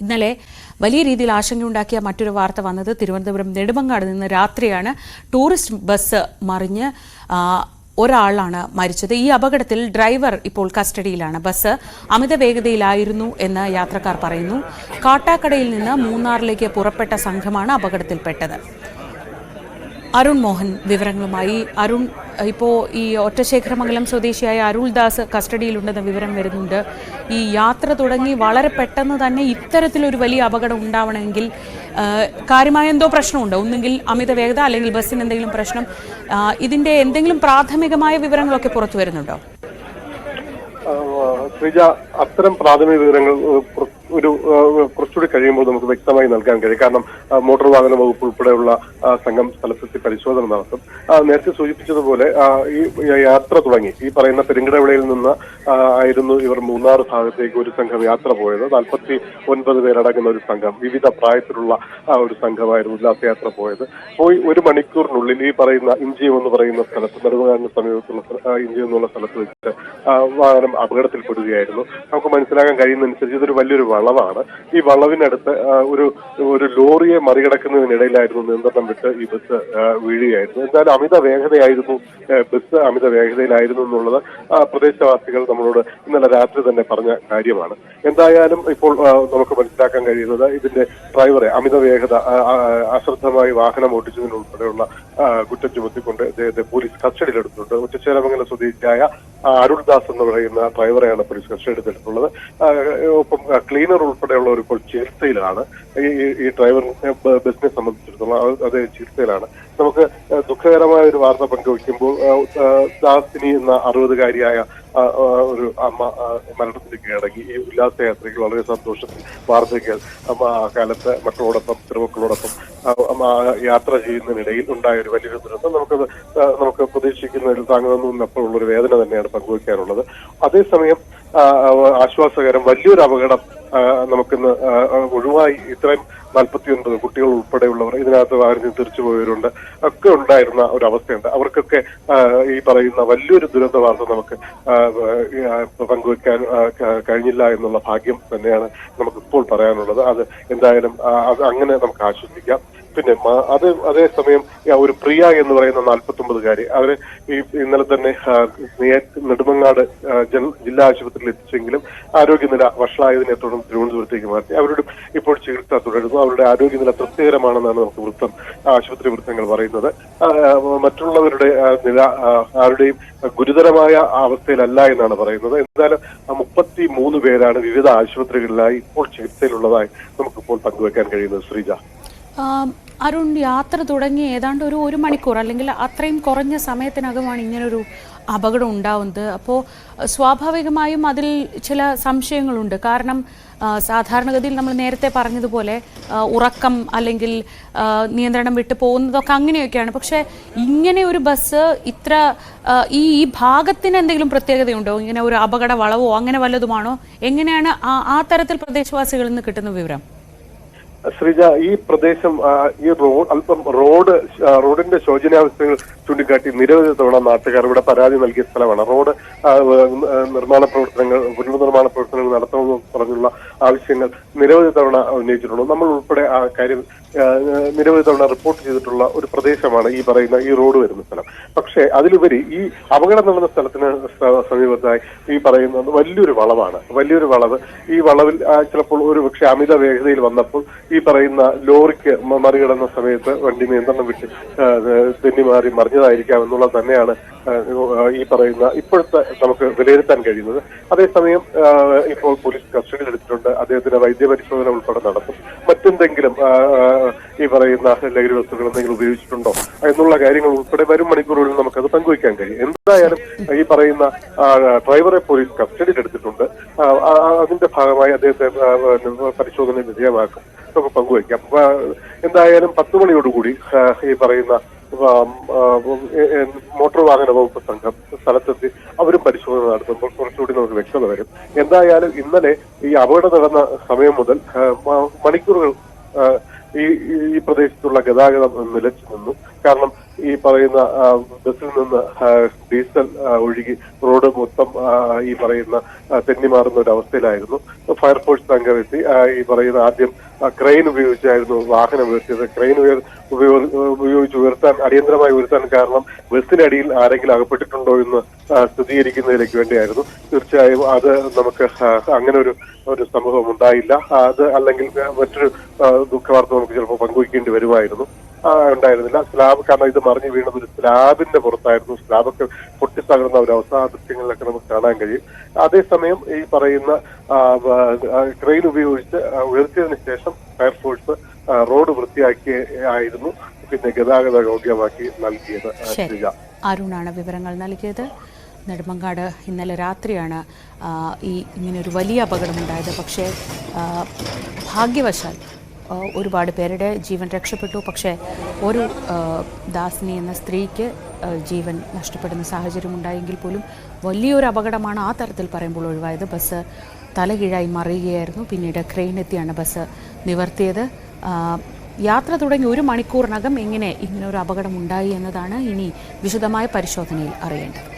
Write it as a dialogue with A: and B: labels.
A: ഇന്നലെ വലിയ രീതിയിൽ ആശങ്കയുണ്ടാക്കിയ മറ്റൊരു വാർത്ത വന്നത് തിരുവനന്തപുരം നെടുമങ്ങാട് നിന്ന് രാത്രിയാണ്. ടൂറിസ്റ്റ് ബസ് മറിഞ്ഞ് ഒരാളാണ് മരിച്ചത്. ഈ അപകടത്തിൽ ഡ്രൈവർ ഇപ്പോൾ കസ്റ്റഡിയിലാണ്. ബസ് അമിത വേഗതയിലായിരുന്നു എന്ന് യാത്രക്കാർ പറയുന്നു. കാട്ടാക്കടയിൽ നിന്ന് മൂന്നാറിലേക്ക് പുറപ്പെട്ട സംഘമാണ് അപകടത്തിൽപ്പെട്ടത്. അരുൺ മോഹൻ വിവരങ്ങളുമായി. അരുൺ ഇപ്പോൾ ഈ ഒറ്റശേഖരമംഗലം സ്വദേശിയായ അരുൾദാസ് കസ്റ്റഡിയിലുണ്ടെന്ന വിവരം വരുന്നുണ്ട്. ഈ യാത്ര തുടങ്ങി വളരെ പെട്ടെന്ന് തന്നെ ഇത്തരത്തിലൊരു വലിയ അപകടം ഉണ്ടാവണമെങ്കിൽ കാര്യമായ എന്തോ പ്രശ്നമുണ്ട്. ഒന്നുകിൽ അമിത വേഗത അല്ലെങ്കിൽ ബസ്സിന് എന്തെങ്കിലും പ്രശ്നം. ഇതിന്റെ എന്തെങ്കിലും പ്രാഥമികമായ വിവരങ്ങളൊക്കെ പുറത്തു വരുന്നുണ്ടോ?
B: ശ്രീജ അത്തരം പ്രാഥമിക വിവരങ്ങൾ ഒരു കുറച്ചുകൂടി കഴിയുമ്പോൾ നമുക്ക് വ്യക്തമായി നൽകാൻ കഴിയും. കാരണം മോട്ടോർ വാഹന വകുപ്പ് ഉൾപ്പെടെയുള്ള സംഘം സ്ഥലത്തെത്തി പരിശോധന നടത്തും. നേരത്തെ സൂചിപ്പിച്ചതുപോലെ ഈ യാത്ര തുടങ്ങി. ഈ പറയുന്ന പെരുങ്കടവിളയിൽ നിന്ന് ആയിരുന്നു ഇവർ മൂന്നാർ ഭാഗത്തേക്ക് ഒരു സംഘം യാത്ര പോയത്. നാൽപ്പത്തി ഒൻപത് പേരടങ്ങുന്ന ഒരു സംഘം വിവിധ പ്രായത്തിലുള്ള ഒരു സംഘമായിരുന്നു ഉല്ലാസയാത്ര പോയത്. പോയി ഒരു മണിക്കൂറിനുള്ളിൽ ഈ പറയുന്ന ഇഞ്ചിയം എന്ന് പറയുന്ന സ്ഥലത്ത് നെടുമങ്ങാടിന് സമീപത്തുള്ള ഇഞ്ചിയം എന്നുള്ള സ്ഥലത്ത് വെച്ചിട്ട് വാഹനം അപകടത്തിൽപ്പെടുകയായിരുന്നു. നമുക്ക് മനസ്സിലാക്കാൻ കഴിയുന്നതനുസരിച്ച് ഇതൊരു വലിയൊരു വളവാണ്. ഈ വളവിനടുത്ത് ഒരു ഒരു ലോറിയെ മറികടക്കുന്നതിനിടയിലായിരുന്നു നിയന്ത്രണം വിട്ട് ഈ ബസ് വീഴുകയായിരുന്നു. എന്തായാലും അമിത വേഗതയായിരുന്നു ബസ് അമിത വേഗതയിലായിരുന്നു എന്നുള്ളത് പ്രദേശവാസികൾ നമ്മളോട് ഇന്നലെ രാത്രി തന്നെ പറഞ്ഞ കാര്യമാണ്. എന്തായാലും ഇപ്പോൾ നമുക്ക് മനസ്സിലാക്കാൻ കഴിയുന്നത് ഇതിന്റെ ഡ്രൈവറെ അമിത വേഗത അശ്രദ്ധമായി വാഹനം ഓടിച്ചതിനുൾപ്പെടെയുള്ള കുറ്റം ചുമത്തിക്കൊണ്ട് ഇദ്ദേഹത്തെ പോലീസ് കസ്റ്റഡിയിലെടുത്തിട്ടുണ്ട്. ഉച്ചച്ചേരമംഗലം സ്വദേശിയായ അരുൾദാസ് എന്ന് പറയുന്ന ഡ്രൈവറെയാണ് പോലീസ് കസ്റ്റഡിയിലെടുത്തിട്ടുള്ളത്. ഒപ്പം ആ, ക്ലീനർ ഉൾപ്പെടെയുള്ള ഇപ്പോൾ ചികിത്സയിലാണ് ഈ ഡ്രൈവർ ബ- ബസിനെ സംബന്ധിച്ചിടത്തോളം അത് ചികിത്സയിലാണ്. നമുക്ക് ദുഃഖകരമായ ഒരു വാർത്ത പങ്കുവയ്ക്കുമ്പോൾ ദാസിനി എന്ന അറുപതുകാരിയായ ഒരു അമ്മ മരണത്തിന് കീഴടങ്ങി ഈ ഉല്ലാസയാത്രയ്ക്ക് വളരെ സന്തോഷത്തിൽ ആ കാലത്ത് മക്കളോടൊപ്പം ചെറുമക്കളോടൊപ്പം യാത്ര ചെയ്യുന്നതിനിടയിൽ ഉണ്ടായ ഒരു വലിയ ദുരന്തം. നമുക്കത് നമുക്ക് പ്രതീക്ഷിക്കുന്നതിൽ താങ്ങുന്നപ്പോൾ ഉള്ള ഒരു വേദന തന്നെയാണ് പങ്കുവയ്ക്കാനുള്ളത്. അതേസമയം ആശ്വാസകരം വലിയൊരു അപകടം നമുക്കിന്ന് ഒഴിവായി ഇത്രയും നാൽപ്പത്തി ഒൻപത് കുട്ടികൾ ഉൾപ്പെടെയുള്ളവർ ഇതിനകത്ത് വാഹനത്തിൽ തിരിച്ചു പോയവരുണ്ട്. ഒക്കെ ഉണ്ടായിരുന്ന ഒരു അവസ്ഥയുണ്ട് അവർക്കൊക്കെ ഈ പറയുന്ന വലിയൊരു ദുരന്ത വാർത്ത നമുക്ക് പങ്കുവെക്കാൻ കഴിഞ്ഞില്ല എന്നുള്ള ഭാഗ്യം തന്നെയാണ് നമുക്ക് ഇപ്പോൾ പറയാനുള്ളത്. അത് എന്തായാലും അങ്ങനെ നമുക്ക് ആശ്വസിക്കാം. പിന്നെ അത് അതേസമയം ഒരു പ്രിയ എന്ന് പറയുന്ന നാൽപ്പത്തി ഒമ്പതുകാരി അവർ ഈ ഇന്നലെ തന്നെ നെടുമങ്ങാട് ജില്ലാ ആശുപത്രിയിൽ എത്തിച്ചെങ്കിലും ആരോഗ്യനില വഷളായതിനെ തുടർന്ന് തിരുവനന്തപുരത്തേക്ക് മാറ്റി. അവരുടെ ഇപ്പോൾ ചികിത്സ തുടരുന്നു. അവരുടെ ആരോഗ്യനില തൃപ്തികരമാണെന്നാണ് നമുക്ക് വൃത്തം ആശുപത്രി വൃത്തങ്ങൾ പറയുന്നത്. മറ്റുള്ളവരുടെ നില ആരുടെയും ഗുരുതരമായ അവസ്ഥയിലല്ല എന്നാണ് പറയുന്നത്. എന്തായാലും മുപ്പത്തി മൂന്ന് പേരാണ് വിവിധ ആശുപത്രികളിലായി ഇപ്പോൾ ചികിത്സയിലുള്ളതായി നമുക്കിപ്പോൾ പങ്കുവെക്കാൻ കഴിയുന്നത്. ശ്രീജ.
A: അരുൺ യാത്ര തുടങ്ങി ഏതാണ്ട് ഒരു ഒരു മണിക്കൂർ അല്ലെങ്കിൽ അത്രയും കുറഞ്ഞ സമയത്തിനകമാണ് ഇങ്ങനൊരു അപകടം ഉണ്ടാവുന്നത്. അപ്പോൾ സ്വാഭാവികമായും അതിൽ ചില സംശയങ്ങളുണ്ട്. കാരണം സാധാരണഗതിയിൽ നമ്മൾ നേരത്തെ പറഞ്ഞതുപോലെ ഉറക്കം അല്ലെങ്കിൽ നിയന്ത്രണം വിട്ടു പോകുന്നതൊക്കെ അങ്ങനെയൊക്കെയാണ്. പക്ഷേ ഇങ്ങനെ ഒരു ബസ് ഇത്ര ഈ ഈ ഭാഗത്തിന് എന്തെങ്കിലും പ്രത്യേകതയുണ്ടോ? ഇങ്ങനെ ഒരു അപകട വളവോ അങ്ങനെ വല്ലതുമാണോ? എങ്ങനെയാണ് ആ തരത്തിൽ പ്രദേശവാസികളിൽ നിന്ന് കിട്ടുന്ന വിവരം?
B: ശ്രീജ ഈ പ്രദേശം ഈ റോഡ് അല്പം റോഡ് റോഡിന്റെ ശോചനീയാവസ്ഥകൾ ചൂണ്ടിക്കാട്ടി നിരവധി തവണ നാട്ടുകാർ ഇവിടെ പരാതി നൽകിയ സ്ഥലമാണ്. റോഡ് നിർമ്മാണ പ്രവർത്തനങ്ങൾ പുനർനിർമ്മാണ പ്രവർത്തനങ്ങൾ നടത്തണമെന്ന് പറഞ്ഞുള്ള ആവശ്യങ്ങൾ നിരവധി തവണ ഉന്നയിച്ചിട്ടുണ്ട് നമ്മൾ ഉൾപ്പെടെ ആ കാര്യം നിരവധി തവണ റിപ്പോർട്ട് ചെയ്തിട്ടുള്ള ഒരു പ്രദേശമാണ് ഈ പറയുന്ന ഈ റോഡ് വരുന്ന സ്ഥലം. പക്ഷേ അതിലുപരി ഈ അപകടം നടന്ന സ്ഥലത്തിന് സമീപത്തായി ഈ പറയുന്നത് വലിയൊരു വളവാണ്. വലിയൊരു വളവ് ഈ വളവിൽ ചിലപ്പോൾ ഒരു പക്ഷേ അമിത വേഗതയിൽ വന്നപ്പോൾ പറയുന്ന ലോറിക്ക് മറികടന്ന സമയത്ത് വണ്ടി നിയന്ത്രണം വിട്ട് തെന്നിമാറി മാറി മറിഞ്ഞതായിരിക്കാം എന്നുള്ളത് തന്നെയാണ് ഈ പറയുന്ന ഇപ്പോഴത്തെ നമുക്ക് വിലയിരുത്താൻ കഴിയുന്നത്. അതേസമയം ഇപ്പോൾ പോലീസ് കസ്റ്റഡിയിൽ എടുത്തിട്ടുണ്ട്. അദ്ദേഹത്തിന്റെ വൈദ്യപരിശോധന ഉൾപ്പെടെ നടത്തും മറ്റെന്തെങ്കിലും ഈ പറയുന്ന ലഹരി വസ്തുക്കൾ എന്തെങ്കിലും ഉപയോഗിച്ചിട്ടുണ്ടോ? എന്നുള്ള കാര്യങ്ങൾ ഉൾപ്പെടെ വരും മണിക്കൂറുകളിൽ നമുക്കത് പങ്കുവയ്ക്കാൻ കഴിയും. എന്തായാലും ഈ പറയുന്ന ഡ്രൈവറെ പോലീസ് കസ്റ്റഡിയിൽ എടുത്തിട്ടുണ്ട്. അതിന്റെ ഭാഗമായി അദ്ദേഹത്തെ പരിശോധന വിധേയമാക്കും. നമുക്ക് പങ്കുവയ്ക്കാം. എന്തായാലും പത്ത് മണിയോടുകൂടി ഈ പറയുന്ന മോട്ടോർ വാഹന വകുപ്പ് സംഘം സ്ഥലത്തെത്തി അവരും പരിശോധന നടത്തുമ്പോൾ കുറച്ചുകൂടി നമുക്ക് വ്യക്തത വരും. എന്തായാലും ഇന്നലെ ഈ അപകടം നടന്ന സമയം മുതൽ മണിക്കൂറുകൾ ഈ ഈ- പ്രദേശത്തുള്ള ഗതാഗതം നിലച്ചു നിന്നു. കാരണം ഈ പറയുന്ന ബസ്സിൽ നിന്ന് ഡീസൽ ഒഴുകി റോഡ് മൊത്തം ഈ പറയുന്ന തെന്നി മാറുന്ന ഒരു അവസ്ഥയിലായിരുന്നു. ഫയർഫോഴ്സ് സംഘം എത്തി ഈ പറയുന്ന ആദ്യം ക്രെയിൻ ഉപയോഗിച്ചായിരുന്നു വാഹനം ഉയർത്തിയത്. ക്രെയിൻ ഉയർ ഉപയോഗിച്ച് ഉയർത്താൻ അടിയന്തരമായി ഉയർത്താൻ കാരണം ബസ്സിനടിയിൽ ആരെങ്കിലും അകപ്പെട്ടിട്ടുണ്ടോ എന്ന് സ്ഥിരീകരിക്കുന്നതിലേക്ക് വേണ്ടിയായിരുന്നു. തീർച്ചയായും അത് നമുക്ക് അങ്ങനെ ഒരു ഒരു സംഭവം ഉണ്ടായില്ല. അത് അല്ലെങ്കിൽ മറ്റൊരു ദുഃഖവാർത്ത നമുക്ക് ചിലപ്പോൾ പങ്കുവയ്ക്കേണ്ടി വരുമായിരുന്നു. ഉണ്ടായിരുന്നില്ല. സ്ലാബ് കാരണം ഇത് മറിഞ്ഞു വീണത് ഒരു സ്ലാബിന്റെ പുറത്തായിരുന്നു. സ്ലാബൊക്കെ പൊട്ടിത്തകർന്ന ഒരു അവസ്ഥ ആ ദൃശ്യങ്ങളിലൊക്കെ നമുക്ക് കാണാൻ കഴിയും. അതേസമയം ഈ പറയുന്ന ക്രെയിൻ ഉപയോഗിച്ച് ഉയർത്തിയതിനു ശേഷം ഫയർഫോഴ്സ് റോഡ് വൃത്തിയാക്കി ആയിരുന്നു. പിന്നെ ഗതാഗത യോഗ്യമാക്കി നൽകിയത്
A: അരുണാണ് വിവരങ്ങൾ നൽകിയത്. നെടുമങ്ങാട് ഇന്നലെ രാത്രിയാണ് ഈ ഇങ്ങനെ ഒരു വലിയ അപകടമുണ്ടായത്. പക്ഷേ ഭാഗ്യവശാൽ ഒരുപാട് പേരുടെ ജീവൻ രക്ഷപ്പെട്ടു. പക്ഷേ ഒരു ദാസിനി എന്ന സ്ത്രീക്ക് ജീവൻ നഷ്ടപ്പെടുന്ന സാഹചര്യം ഉണ്ടായെങ്കിൽ പോലും വലിയൊരു അപകടമാണ് ആ തരത്തിൽ പറയുമ്പോൾ ഒഴിവായത്. ബസ് തലകീഴായി മറിയുകയായിരുന്നു. പിന്നീട് ക്രെയിൻ എത്തിയാണ് ബസ് നിവർത്തിയത്. യാത്ര തുടങ്ങി ഒരു മണിക്കൂറിനകം എങ്ങനെ ഇങ്ങനെ ഒരു അപകടം ഉണ്ടായി എന്നതാണ് ഇനി വിശദമായ പരിശോധനയിൽ അറിയേണ്ടത്.